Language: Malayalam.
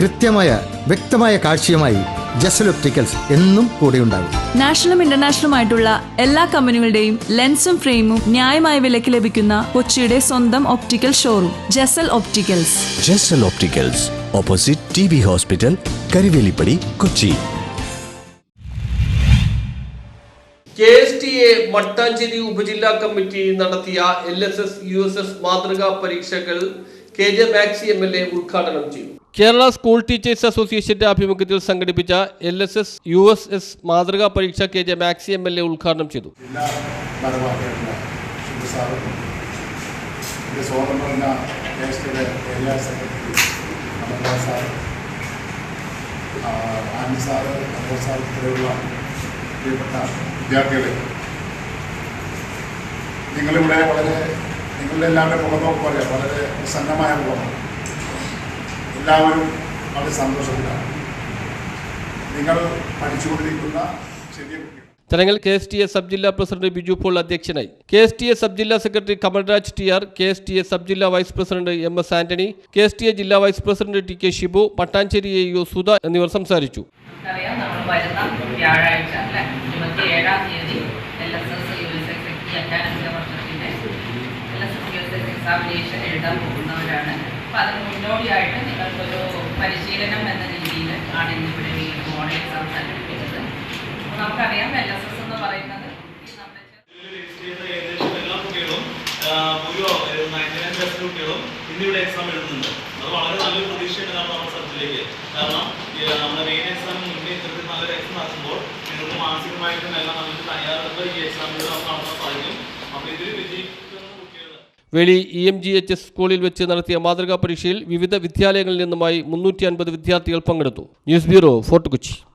കൃത്യമായ വ്യക്തമായ കാഴ്ചയുമായി ജസൽ ഒപ്റ്റിക്കൽസ് എന്നും കൂടെയുണ്ടാകും. നാഷണലും ഇന്റർനാഷണലും ആയിട്ടുള്ള എല്ലാ കമ്പനികളുടെയും ലെൻസും ഫ്രെയിമും ന്യായമായ വിലയ്ക്ക് ലഭിക്കുന്ന കൊച്ചിയുടെ സ്വന്തം optical showroom Jasal opticals. Jasal opticals opposite T B hospital Karivelippady Kochi. K S T A Mattancherry ഉപജില്ലാ കമ്മിറ്റി നടത്തിയ L S S U S S മാതൃകാ പരീക്ഷകൾ K J Maxi M L A ഉദ്ഘാടനം ചെയ്തു. കേരള സ്കൂൾ ടീച്ചേഴ്സ് അസോസിയേഷന്റെ ആഭിമുഖ്യത്തിൽ സംഘടിപ്പിച്ച L S S U S S മാതൃകാ പരീക്ഷ K J Maxi M L A ഉദ്ഘാടനം ചെയ്തു. വിദ്യാർത്ഥികളെ നിങ്ങളിവിടെ വളരെ നിങ്ങളുടെ എല്ലാവരുടെ മുഖം പോലെ വളരെ പ്രസന്നമായ മുഖമാണ്. എല്ലാവരും വളരെ സന്തോഷത്തിലാണ്. നിങ്ങൾ പഠിച്ചുകൊണ്ടിരിക്കുന്ന ചെറിയ കുട്ടികൾ. ചടങ്ങിൽ K S T A sub ജില്ലാ പ്രസിഡന്റ് ബിജു പോൾ അധ്യക്ഷനായി. K S T A sub ജില്ലാ secretary Kamalraj T R K S T A sub ജില്ലാ vice president M S Antony K S T A ജില്ലാ vice president T K Shibu Pattancherry A U Sudha എന്നിവർ സംസാരിച്ചു. നമുക്കറിയാം നമ്മൾ വരുന്ന വ്യാഴാഴ്ച തീയതി L S S U S S ഈ അക്കാനമിക വർഷത്തിന്റെ L S S U S S examination എഴുതാൻ പോകുന്നവരാണ്. അപ്പോൾ അതിന് മുന്നോടിയായിട്ട് നിങ്ങൾക്കൊരു പരിശീലനം എന്ന രീതിയിൽ ആണ് ഇന്നിവിടെ ഈ മോഡൽ എക്സാം സംഘടിപ്പിക്കുന്നത്. അപ്പോൾ നമുക്കറിയാം എൽ എസ് എസ് എന്ന് പറയുന്നത് ഇന്നിവിടെ എക്സാം എഴുതുന്നുണ്ട്. അത് വളരെ നല്ലൊരു പ്രതീക്ഷയാണ് കാരണം നമ്മുടെ സബ്ജക്റ്റിലേക്ക്. കാരണം നമ്മുടെ മെയിൻ എക്സാം മുന്നേ ഇത്തരത്തിൽ നല്ലൊരു എക്സാം നടത്തുമ്പോൾ നിങ്ങൾക്ക് മാനസികമായിട്ടും എല്ലാം നമുക്ക് ഈ എക്സാമിൽ നമുക്ക് നടത്താൻ സാധിക്കും. അപ്പോൾ ഇതിൽ കുട്ടികൾ Veli E M G H S സ്കൂളിൽ വെച്ച് നടത്തിയ മാതൃകാ പരീക്ഷയിൽ വിവിധ വിദ്യാലയങ്ങളിൽ നിന്നുമായി മുന്നൂറ്റി അൻപത് വിദ്യാർത്ഥികൾ പങ്കെടുത്തു. News bureau Fort Kochi.